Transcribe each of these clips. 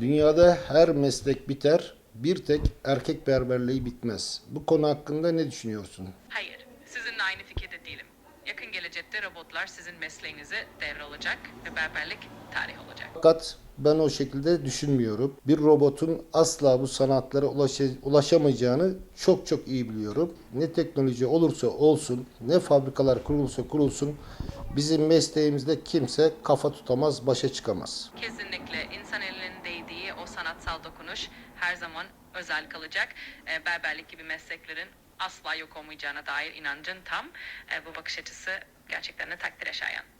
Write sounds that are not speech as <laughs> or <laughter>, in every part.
Dünyada her meslek biter, bir tek erkek berberliği bitmez. Bu konu hakkında ne düşünüyorsun? Hayır, sizinle aynı fikirde değilim. Yakın gelecekte robotlar sizin mesleğinizi devralacak ve berberlik tarih olacak. Fakat ben o şekilde düşünmüyorum. Bir robotun asla bu sanatlara ulaşa- ulaşamayacağını çok çok iyi biliyorum. Ne teknoloji olursa olsun, ne fabrikalar kurulursa kurulsun, bizim mesleğimizde kimse kafa tutamaz, başa çıkamaz. Kesinlikle insan sanatsal dokunuş her zaman özel kalacak. Ee, berberlik gibi mesleklerin asla yok olmayacağına dair inancın tam. Ee, bu bakış açısı gerçekten de takdire şayan.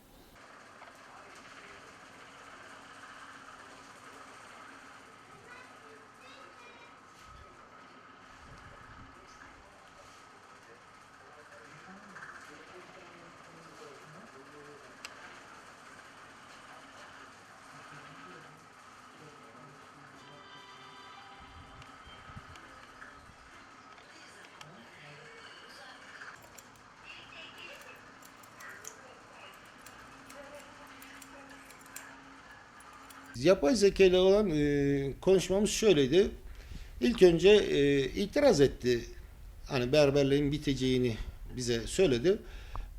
Yapay zeka ile olan e, konuşmamız şöyleydi. İlk önce e, itiraz etti. Hani berberliğin biteceğini bize söyledi.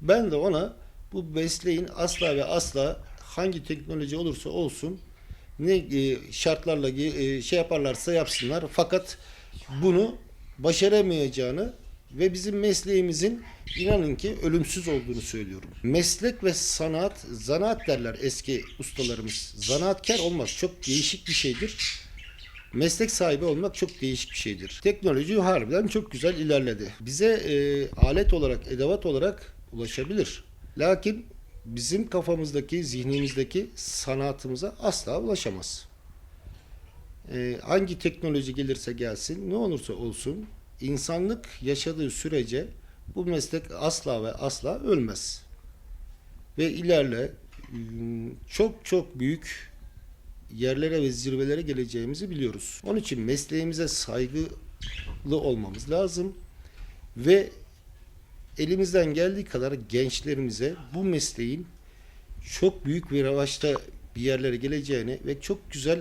Ben de ona bu mesleğin asla ve asla hangi teknoloji olursa olsun ne e, şartlarla e, şey yaparlarsa yapsınlar. Fakat bunu başaramayacağını ve bizim mesleğimizin inanın ki ölümsüz olduğunu söylüyorum. Meslek ve sanat, zanaat derler eski ustalarımız. Zanaatkar olmak çok değişik bir şeydir. Meslek sahibi olmak çok değişik bir şeydir. Teknoloji harbiden çok güzel ilerledi. Bize e, alet olarak, edevat olarak ulaşabilir. Lakin bizim kafamızdaki, zihnimizdeki sanatımıza asla ulaşamaz. E, hangi teknoloji gelirse gelsin, ne olursa olsun, insanlık yaşadığı sürece bu meslek asla ve asla ölmez. Ve ilerle ım, çok çok büyük yerlere ve zirvelere geleceğimizi biliyoruz. Onun için mesleğimize saygılı olmamız lazım ve elimizden geldiği kadar gençlerimize bu mesleğin çok büyük bir revaçta bir yerlere geleceğini ve çok güzel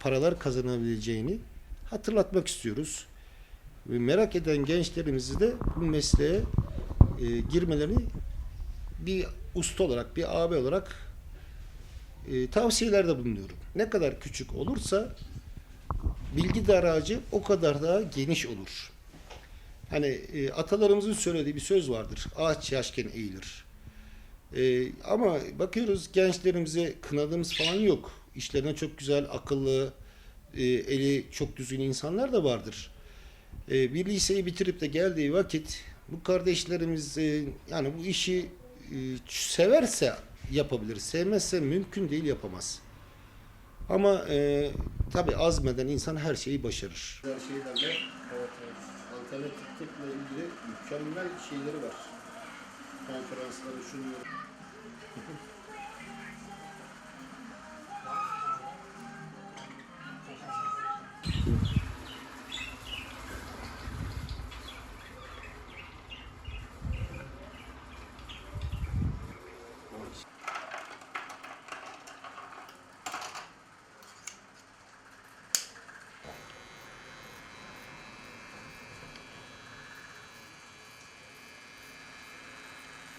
paralar kazanabileceğini hatırlatmak istiyoruz. Ve merak eden gençlerimizi de bu mesleğe e, girmelerini bir usta olarak, bir abi olarak e, tavsiyelerde bulunuyorum. Ne kadar küçük olursa bilgi daracı o kadar daha geniş olur. Hani e, atalarımızın söylediği bir söz vardır. Ağaç yaşken eğilir. E, ama bakıyoruz gençlerimize kınadığımız falan yok. İşlerine çok güzel, akıllı, e, eli çok düzgün insanlar da vardır. E, bir liseyi bitirip de geldiği vakit bu kardeşlerimiz e, yani bu işi e, severse yapabilir. Sevmezse mümkün değil yapamaz. Ama e, tabi azmeden insan her şeyi başarır. Her şeylerle evet, evet. alternatif tıpla ilgili mükemmel şeyleri var. Konferansları şunları. <laughs>